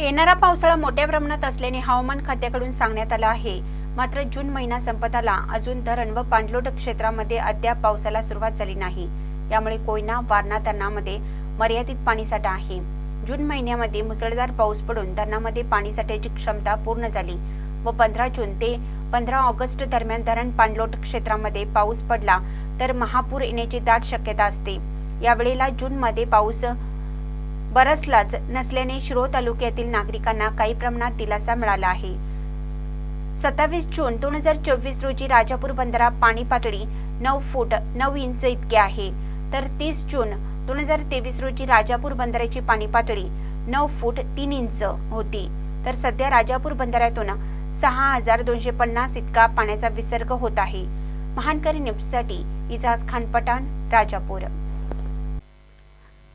येणारा पावसाळा मोठ्या प्रमाणात असल्याने हवामान खात्याकडून सांगण्यात आलं आहे. मात्र जून महिना संपत आला. अजून धरण व पाणलोट क्षेत्रामध्ये अद्याप पावसाला सुरुवात झाली नाही. यामुळे कोयना वारणा धरणामध्ये मर्यादित पाणीसाठा आहे. जून महिन्यामध्ये मुसळधार पाऊस पडून धरणामध्ये पाणीसाठ्याची क्षमता पूर्ण झाली व पंधरा जून ते पंधरा ऑगस्ट दरम्यान धरण पाणलोट क्षेत्रामध्ये पाऊस पडला तर महापूर येण्याची दाट शक्यता असते. यावेळेला जूनमध्ये पाऊस बरसलाच नसल्याने श्रो तालुक्यातील नागरिकांना काही प्रमाणात दिलासा मिळाला आहे. सत्तावीस जून दोन हजार चोवीस रोजी राजापूर बंदरात पाणी पातळी नऊ फूट नऊ इंच इतके आहे. तर तीस जून दोन हजार तेवीस रोजी राजापूर बंदराची पाणी पातळी नऊ फूट तीन इंच होती. तर सध्या राजापूर बंदरातून सहा हजार दोनशे पन्नास इतका पाण्याचा विसर्ग होत आहे. महानकरी न्यूजसाठी इजाज खान पठाण राजापूर.